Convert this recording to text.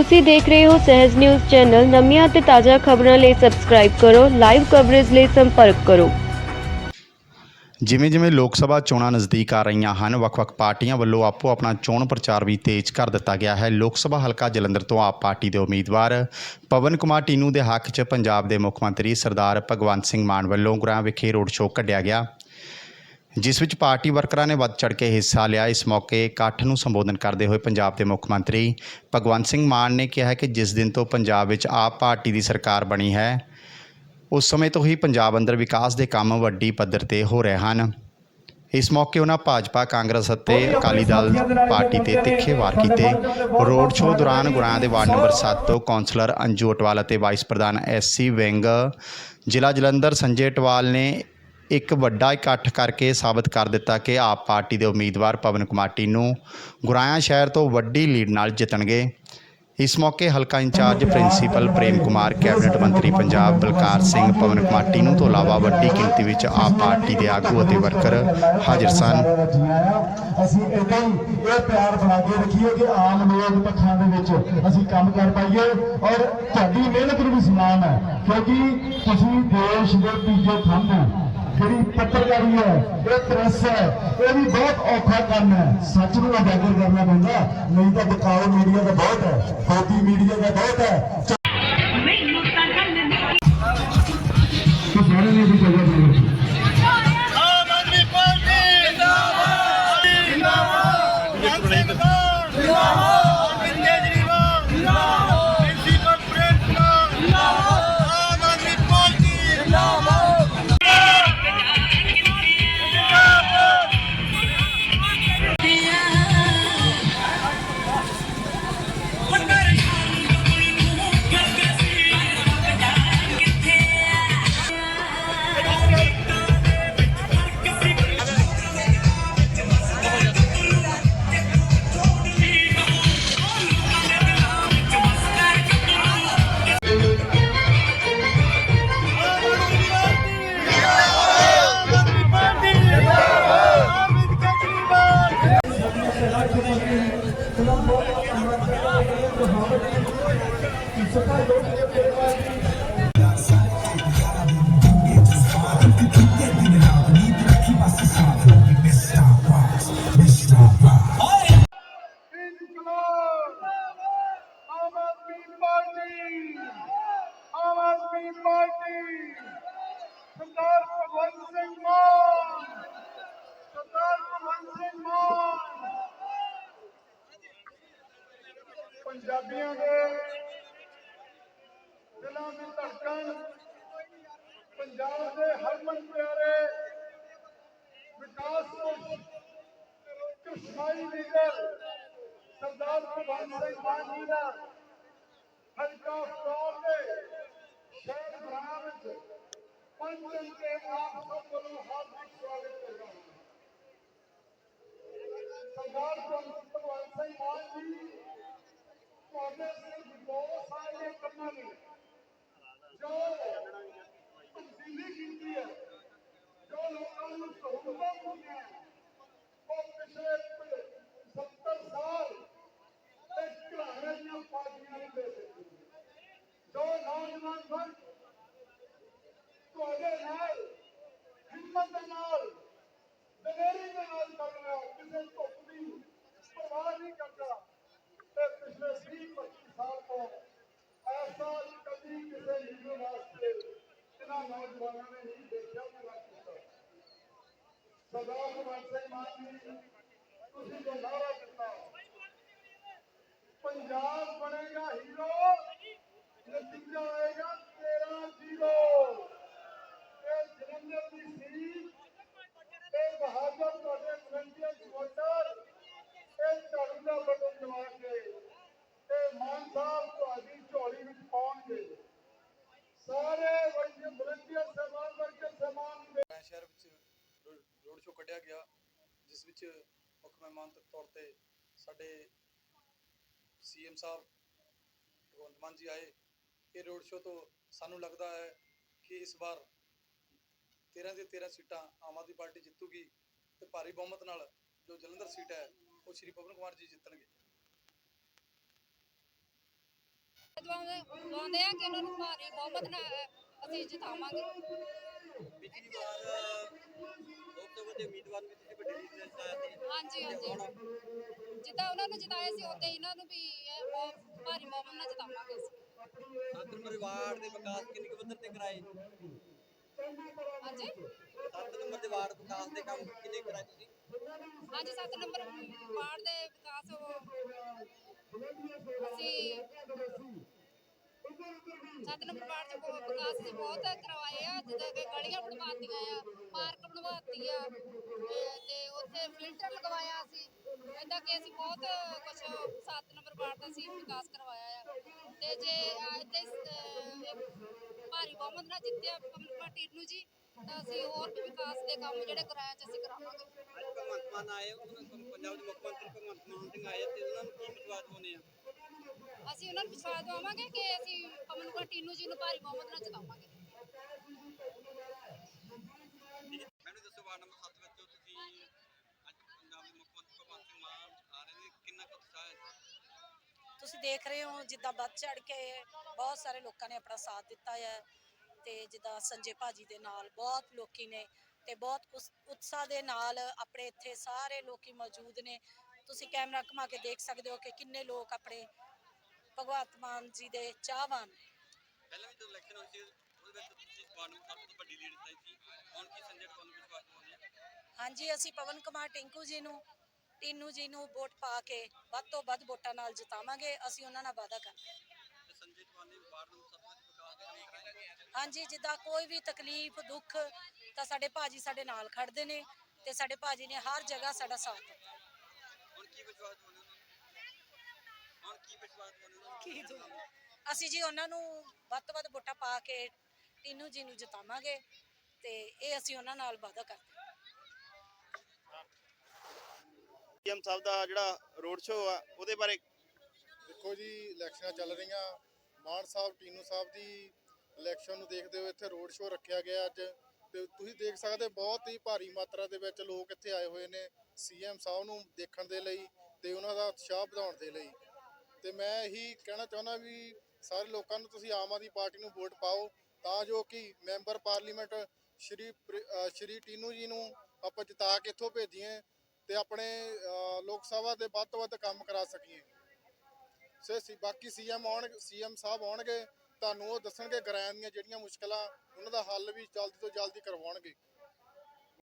ਤੁਸੀਂ ਦੇਖ ਰਹੇ ਹੋ ਸਹਿਜ ਨਿਊਜ਼ ਚੈਨਲ। ਨਵੀਆਂ ਅਤੇ ਤਾਜ਼ਾ ਖਬਰਾਂ ਲਈ ਸਬਸਕ੍ਰਾਈਬ ਕਰੋ ਲਾਈਵ ਕਵਰੇਜ ਲਈ ਸੰਪਰਕ ਕਰੋ। ਜਿਵੇਂ ਜਿਵੇਂ ਲੋਕ ਸਭਾ ਚੋਣਾਂ ਨਜ਼ਦੀਕ ਆ ਰਹੀਆਂ ਹਨ, ਵੱਖ-ਵੱਖ ਪਾਰਟੀਆਂ ਵੱਲੋਂ ਆਪੋ ਆਪਣਾ ਚੋਣ ਪ੍ਰਚਾਰ ਵੀ ਤੇਜ਼ ਕਰ ਦਿੱਤਾ ਗਿਆ ਹੈ। ਲੋਕ ਸਭਾ ਹਲਕਾ ਜਲੰਧਰ ਤੋਂ ਆਪ ਪਾਰਟੀ ਦੇ ਉਮੀਦਵਾਰ ਪਵਨ ਕੁਮਾਰ ਟੀਨੂ ਦੇ ਹੱਕ 'ਚ ਪੰਜਾਬ ਦੇ ਮੁੱਖ ਮੰਤਰੀ ਸਰਦਾਰ ਭਗਵੰਤ ਸਿੰਘ ਮਾਨ ਵੱਲੋਂ ਗੁਰਾਂ ਵਿਖੇ ਰੋਡ ਸ਼ੋਅ ਕੱਢਿਆ ਗਿਆ। ਜਿਸ ਵਿੱਚ ਪਾਰਟੀ ਵਰਕਰਾਂ ਨੇ ਵੱਧ ਚੜ੍ਹ ਕੇ ਹਿੱਸਾ ਲਿਆ। ਇਸ ਮੌਕੇ ਇਕੱਠ ਨੂੰ ਸੰਬੋਧਨ ਕਰਦੇ ਹੋਏ ਪੰਜਾਬ ਦੇ ਮੁੱਖ ਮੰਤਰੀ ਭਗਵੰਤ ਸਿੰਘ ਮਾਨ ਨੇ ਕਿਹਾ ਕਿ ਜਿਸ ਦਿਨ ਤੋਂ ਪੰਜਾਬ ਵਿੱਚ ਆਪ ਪਾਰਟੀ ਦੀ ਸਰਕਾਰ ਬਣੀ ਹੈ, ਉਸ ਸਮੇਂ ਤੋਂ ਹੀ ਪੰਜਾਬ ਅੰਦਰ ਵਿਕਾਸ ਦੇ ਕੰਮ ਵੱਡੀ ਪੱਧਰ ਤੇ ਹੋ ਰਹੇ ਹਨ। ਇਸ ਮੌਕੇ ਉਹਨਾਂ ਭਾਜਪਾ, ਕਾਂਗਰਸ ਅਤੇ ਅਕਾਲੀ ਦਲ ਪਾਰਟੀ ਤੇ ਤਿੱਖੇ ਵਾਰ ਕੀਤੇ। ਰੋਡ ਸ਼ੋਅ ਦੌਰਾਨ ਗੁਰਾਂ ਦੇ ਵਾਰਡ ਨੰਬਰ 7 ਤੋਂ ਕੌਂਸਲਰ ਅੰਜੂ ਅਟਵਾਲ ਅਤੇ ਵਾਈਸ ਪ੍ਰਧਾਨ ਐਸਸੀ ਵਿੰਗ, ਜ਼ਿਲ੍ਹਾ ਜਲੰਧਰ ਸੰਜੇ ਅਟਵਾਲ ਨੇ ਇੱਕ ਵੱਡਾ ਇਕੱਠ ਕਰਕੇ ਸਾਬਤ ਕਰ ਦਿੱਤਾ ਕਿ ਆਪ ਪਾਰਟੀ ਦੇ ਉਮੀਦਵਾਰ ਪਵਨ ਕੁਮਾਰ ਨੂੰ ਗੁਰਾਇਆ ਸ਼ਹਿਰ ਤੋਂ ਵੱਡੀ ਲੀਡ ਨਾਲ ਜਿੱਤਣਗੇ। ਇਸ ਮੌਕੇ ਹਲਕਾ in charge principal Prem Kumar, cabinet ਮੰਤਰੀ ਪੰਜਾਬ ਬਲਕਾਰ ਸਿੰਘ, ਪਵਨ ਕੁਮਾਰ ਟੀਨੂ ਤੋਂ ਇਲਾਵਾ ਵੱਡੀ ਗਿਣਤੀ ਵਿੱਚ ਆਪ ਪਾਰਟੀ ਦੇ ਆਗੂ ਅਤੇ ਵਰਕਰ ਹਾਜ਼ਰ ਸਨ। ਅਸੀਂ ਇਦਾਂ ਹੀ ਇਹ ਪਿਆਰ ਬਣਾ ਕੇ ਰੱਖੀਏ ਕਿ ਆਮ ਲੋਕ ਪੱਖਾਂ ਦੇ ਵਿੱਚ ਅਸੀਂ ਕੰਮ ਕਰ ਪਾਈਏ ਔਰ ਤੁਹਾਡੀ ਮਿਹਨਤ ਨੂੰ ਵੀ ਸਨਮਾਨ ਹੈ, ਕਿਉਂਕਿ ਤੁਸੀਂ ਦੇਸ਼ ਦੇ ਤੀਜੇ ਥੰਮ ਹੋ। ਜਿਹੜੀ ਪੱਤਰਕਾਰੀ ਹੈ ਇਹ ਪ੍ਰੈਸ ਹੈ ਇਹ ਵੀ ਬਹੁਤ ਔਖਾ ਕੰਮ ਹੈ। ਸੱਚ ਨੂੰ ਉਜਾਗਰ ਕਰਨਾ ਪੈਂਦਾ ਨਹੀਂ ਤਾਂ ਦਿਖਾਓ ਮੀਡੀਆ ਦਾ ਬਹੁਤ ਹੈ ਫੌਜੀ ਮੀਡੀਆ ਦਾ ਬਹੁਤ ਹੈ। ਸਾਰੇ ਨੇ ਵੀ ਜਗ੍ਹਾ ਦੇ ਵਿੱਚ। ਪੰਜਾਬੀਆਂ ਦੇ ਦਿਲਾਂ ਦੀ ਧੜਕਣ। ਪੰਜਾਬ ਦੇ ਹਰਮਨ ਪਿਆਰੇ ਵਿਕਾਸ ਕ੍ਰਿਸ਼ਮਾਈ ਲੀਡਰ ਸਰਦਾਰ ਭਗਵੰਤ ਸਿੰਘ ਮਾਨ ਜੀ ਦਾ ਹਲਕਾ ਫਲੋਰ ਦੇ ਸ਼ਹਿਰ ਬਰਾਨਾ ਵਿੱਚ ਪੰਜ ਦਿਨ ਕੇ ਆਪ ਸਭ ਵੱਲੋਂ ਹਾਰਦਿਕ ਸਵਾਗਤ ਕਰਦਾ ਹਾਂ। ਸਰਦਾਰ ਭਗਵੰਤ ਸਿੰਘ ਮਾਨ ਜੀ, ਤੁਹਾਡੇ ਸਿਰਫ ਦੋ ਸਾਲ ਦੇ ਕੰਮਾਂ ਨੇ। ਜੋ ਤਬਦੀਲੀ ਕੀਤੀ ਸਰਦਾਰ ਭਗਵੰਤ ਸਿੰਘ ਮਾਨ ਜੀ। ਤੁਸੀਂ ਜੋ ਨਾਰਾ ਦਿੱਤਾ ਪੰਜਾਬ ਬਣੇਗਾ ਹੀਰੋ, ਨਤੀਜਾ ਆਏਗਾ 13 0 ਰੋਡ ਸ਼ੋਅ ਕੱਢਿਆ ਗਿਆ ਜਿਸ ਵਿੱਚ ਮੁੱਖ ਮਹਿਮਾਨ ਦੇ ਤੌਰ ਤੇ ਸਾਡੇ ਸੀਐਮ ਸਾਹਿਬ ਭਗਵੰਤ ਮਾਨ ਜੀ ਆਏ। ਇਹ ਰੋਡ ਸ਼ੋਅ ਤੋਂ ਸਾਨੂੰ ਲੱਗਦਾ ਹੈ ਕਿ ਇਸ ਵਾਰ 13 ਦੇ 13 ਸੀਟਾਂ ਆਮ ਆਦਮੀ ਪਾਰਟੀ ਜਿੱਤੂਗੀ ਤੇ ਭਾਰੀ ਬਹੁਮਤ ਨਾਲ ਜੋ ਜਲੰਧਰ ਸੀਟ ਹੈ ਉਹ ਸ਼੍ਰੀ ਪਵਨ ਕੁਮਾਰ ਜੀ ਜਿੱਤਣਗੇ। ਦਵਾਉਂਦੇ ਆ ਕਿ ਉਹਨਾਂ ਨੂੰ ਭਾਰੀ ਬਹੁਮਤ ਨਾਲ ਅਸੀਂ ਜਿਤਾਵਾਂਗੇ। ਪਿਛਲੀ ਵਾਰ ਦੇ ਉਮੀਦਵਾਰ ਨੂੰ ਤੁਸੀਂ ਵੱਡੀ ਲੀਡ ਨਾਲ ਜਿਤਾਇਆ ਸੀ ਹਾਂਜੀ ਹਾਂਜੀ। ਜਿੱਦਾਂ ਉਹਨਾਂ ਨੂੰ ਜਿਤਾਇਆ ਸੀ ਉਦਾਂ ਇਹਨਾਂ ਨੂੰ ਵੀ ਇਹ ਬਹੁਤ ਭਾਰੀ ਬਹੁਮਤ ਨਾਲ ਜਿਤਾਵਾਂਗੇ ਅਸੀਂ। ਸੱਤ ਨੰਬਰ ਵਾਰਡ ਦੇ ਵਿਕਾਸ ਕਿੰਨੇ ਕੁ ਪੱਧਰ ਤੇ ਕਰਾਏ? ਹਾਂਜੀ? ਸੱਤ ਨੰਬਰ ਦੇ ਵਾਰਡ ਵਿਕਾਸ ਦੇ ਕੰਮ ਕਿੰਨੇ ਕਰਾਏ ਤੁਸੀਂ? ਹਾਂਜੀ 7 ਨੰਬਰ ਵਾਰਡ ਦੇ ਵਿਕਾਸ ਉਹ ਅਸੀਂ 7 ਨੰਬਰ ਵਾਰਡ ਬਹੁਤ ਵਿਕਾਸ ਅਸੀਂ ਬਹੁਤ ਕਰਵਾਏ ਆ ਜਿੱਦਾਂ ਕਿ ਗਲੀਆਂ ਬਣਵਾਤੀਆਂ ਆ ਪਾਰਕ ਬਣਵਾਤੀ ਆ ਏਦਾਂ ਕਿ ਅਸੀਂ ਬਹੁਤ ਕੁਝ 7 ਨੰਬਰ ਵਾਰਡ ਦਾ ਅਸੀਂ ਵਿਕਾਸ ਕਰਵਾਇਆ ਆ। ਤੇ ਜੇ ਇੱਥੇ ਭਾਰੀ ਬਹੁਮਤ ਨਾਲ ਜਿੱਤਿਆ ਕਮਲ ਪਾਰਟੀ ਨੂੰ ਜੀ ਤਾਂ ਅਸੀਂ ਹੋਰ ਵੀ ਵਿਕਾਸ ਦੇ ਕੰਮ ਜਿਹੜੇ ਕਰਾਇਆ ਚ ਅਸੀਂ ਕਰਾਵਾਂਗੇ। ਭਗਵੰਤ ਮਾਨ ਆਏ ਉਹਨਾਂ ਨੂੰ ਪੰਜਾਬ ਦੇ ਮੁੱਖ ਮੰਤਰੀ ਭਗਵੰਤ ਮਾਨ ਸਿੰਘ ਆਏ ਤੇ ਉਹਨਾਂ ਨੂੰ ਕੀ ਵਿਸ਼ਵਾਸ ਦਿਵਾਉਂਦੇ ਆ? ਅਸੀਂ ਉਹਨਾਂ ਨੂੰ ਵਿਸ਼ਵਾਸ ਦਵਾਵਾਂਗੇ ਕਿ ਅਸੀਂ ਕੁਮਾਰ ਟੀਨੂ ਜੀ ਨੂੰ ਭਾਰੀ ਬਹੁਮਤ ਨਾਲ ਜਿਤਾਵਾਂਗੇ ਮੈਨੂੰ ਦੱਸੋ ਵਾਰਡ ਨੰਬਰ 7 ਵਿੱਚ ਤੁਸੀਂ ਅੱਜ ਪੰਜਾਬ ਦੇ ਮੁੱਖ ਮੰਤਰੀ ਭਗਵੰਤ ਸਿੰਘ ਮਾਨ ਆ ਰਹੇ ਨੇ ਕਿੰਨਾ ਕੁ ਉਤਸ਼ਾਹ ਹੈ ਤੁਸੀਂ ਦੇਖ ਰਹੇ ਹੋ ਜਿੱਦਾਂ ਵੱਧ ਚੜ ਕੇ ਬਹੁਤ ਸਾਰੇ ਲੋਕਾਂ ਨੇ ਆਪਣਾ ਸਾਥ ਦਿੱਤਾ ਹੈ ਤੇ ਜਿੱਦਾਂ ਸੰਜੇ ਭਾਜੀ ਦੇ ਨਾਲ ਬਹੁਤ ਲੋਕੀ ਨੇ ਤੇ ਬਹੁਤ ਉਤਸ਼ਾਹ ਦੇ ਨਾਲ ਆਪਣੇ ਇੱਥੇ ਸਾਰੇ ਲੋਕੀ ਮੌਜੂਦ ਨੇ। ਤੁਸੀਂ ਕੈਮਰਾ ਘੁਮਾ ਕੇ ਦੇਖ ਸਕਦੇ ਹੋ ਕਿ ਕਿੰਨੇ ਲੋਕ ਆਪਣੇ ਭਗਵੰਤ ਮਾਨ ਜੀ ਦੇ ਚਾਹਵਾਨ ਨੇ। ਪਹਿਲਾਂ ਵੀ ਜਦੋਂ ਇਲੈਕਸ਼ਨ ਹੋਈ ਸੀ ਉਹਦੇ ਵਿੱਚ ਤੁਸੀਂ ਵਾਰਡ ਨੰਬਰ 7 ਤੋਂ ਵੱਡੀ ਲੀਡ ਦਿੱਤੀ ਸੀ। ਹੁਣ ਕੀ ਸੰਜੇ ਤੁਹਾਨੂੰ ਵਿਸ਼ਵਾਸ ਦਿਵਾਉਂਦੇ ਆ? ਹਾਂਜੀ ਅਸੀਂ ਪਵਨ ਕੁਮਾਰ ਟਿੰਕੂ ਜੀ ਨੂੰ ਟੀਨੂ ਜੀ ਨੂੰ ਵੋਟ ਪਾ ਕੇ ਵੱਧ ਤੋਂ ਵੱਧ ਵੋਟਾਂ ਨਾਲ ਜਿਤਾਵਾਂਗੇ ਅਸੀਂ ਉਹਨਾਂ ਨਾਲ ਵਾਅਦਾ ਕਰਦੇ ਹਾਂ ਤੇ ਸੰਜੇ ਚੌਹਾਨ ਨੇ ਵਾਰਡ ਨੰਬਰ 7 ਵਿੱਚ ਵਿਕਾਸ ਦੇ ਕੰਮ ਕਰਾਏ ਹਾਂਜੀ ਜਿੱਦਾਂ ਕੋਈ ਵੀ ਤਕਲੀਫ ਦੁੱਖ ਤਾਂ ਸਾਡੇ ਭਾਜੀ ਸਾਡੇ ਨਾਲ ਖੜਦੇ ਨੇ ਤੇ ਸਾਡੇ ਭਾਜੀ ਨੇ ਹਰ ਜਗ੍ਹਾ ਸਾਡਾ ਸਾਥ ਦਿੱਤਾ। ਹੁਣ ਕੀ ਵਿਸ਼ਵਾਸ ਦਿਵਾਉਂਦੇ ਉਹਨਾਂ ਨੂੰ ਹੁਣ ਕੀ ਵਿਸ਼ਵਾਸ ਦਿਵਾਉਂਦੇ ਉਹਨਾਂ ਨੂੰ ਕੀ ਦੋ ਅਸੀਂ ਜੀ ਉਹਨਾਂ ਨੂੰ ਵੱਧ ਤੋਂ ਵੱਧ ਵੋਟਾਂ ਪਾ ਕੇ ਟੀਨੂ ਜੀ ਨੂੰ ਜਿਤਾਵਾਂਗੇ ਤੇ ਇਹ ਅਸੀਂ ਉਹਨਾਂ ਨਾਲ ਵਾਅਦਾ ਕਰਦੇ ਹਾਂ ਸੀਐਮ ਸਾਹਿਬ ਦਾ ਜਿਹੜਾ ਰੋਡ ਸ਼ੋਅ ਆ, ਉਹਦੇ ਬਾਰੇ ਦੇਖੋ ਜੀ, ਇਲੈਕਸ਼ਨਾਂ ਚੱਲ ਰਹੀਆਂ। ਮਾਨ ਸਾਹਿਬ, ਟੀਨੂ ਸਾਹਿਬ ਦੀ ਇਲੈਕਸ਼ਨ ਨੂੰ ਦੇਖਦੇ ਹੋਏ ਇੱਥੇ ਰੋਡ ਸ਼ੋਅ ਰੱਖਿਆ ਗਿਆ ਅੱਜ। ਤੇ ਤੁਸੀਂ ਦੇਖ ਸਕਦੇ, ਬਹੁਤ ਹੀ ਭਾਰੀ ਮਾਤਰਾ ਦੇ ਵਿੱਚ ਲੋਕ ਇੱਥੇ ਆਏ ਹੋਏ ਨੇ ਸੀਐਮ ਸਾਹਿਬ ਨੂੰ ਦੇਖਣ ਦੇ ਲਈ ਤੇ ਉਹਨਾਂ ਦਾ ਉਤਸ਼ਾਹ ਵਧਾਉਣ ਦੇ ਲਈ। ਤੇ ਮੈਂ ਇਹੀ ਕਹਿਣਾ ਚਾਹੁੰਦਾ ਵੀ ਸਾਰੇ ਲੋਕਾਂ ਨੂੰ ਤੁਸੀਂ ਆਮ ਆਦਮੀ ਪਾਰਟੀ ਨੂੰ ਵੋਟ ਪਾਓ, ਤਾਂ ਜੋ ਕਿ ਮੈਂਬਰ ਪਾਰਲੀਮੈਂਟ ਸ਼੍ਰੀ ਸ਼੍ਰੀ ਟੀਨੂ ਜੀ ਨੂੰ ਆਪਾਂ ਜਿਤਾ ਕੇ ਇੱਥੋਂ ਭੇਜੀਏ। ਤੇ ਆਪਣੇ ਲੋਕ ਸਭਾ ਦੇ ਵੱਧ ਤੋਂ ਵੱਧ ਕੰਮ ਕਰਾ ਸਕੀਏ। ਸੇ ਸੀ, ਬਾਕੀ ਸੀਐਮ ਆਉਣ, ਸੀਐਮ ਸਾਹਿਬ ਆਉਣਗੇ, ਤੁਹਾਨੂੰ ਉਹ ਦੱਸਣਗੇ ਗ੍ਰਾਂ ਦੀਆਂ ਜਿਹੜੀਆਂ ਮੁਸ਼ਕਲਾਂ, ਉਹਨਾਂ ਦਾ ਹੱਲ ਵੀ ਜਲਦੀ ਤੋਂ ਜਲਦੀ ਕਰਵਾਉਣਗੇ।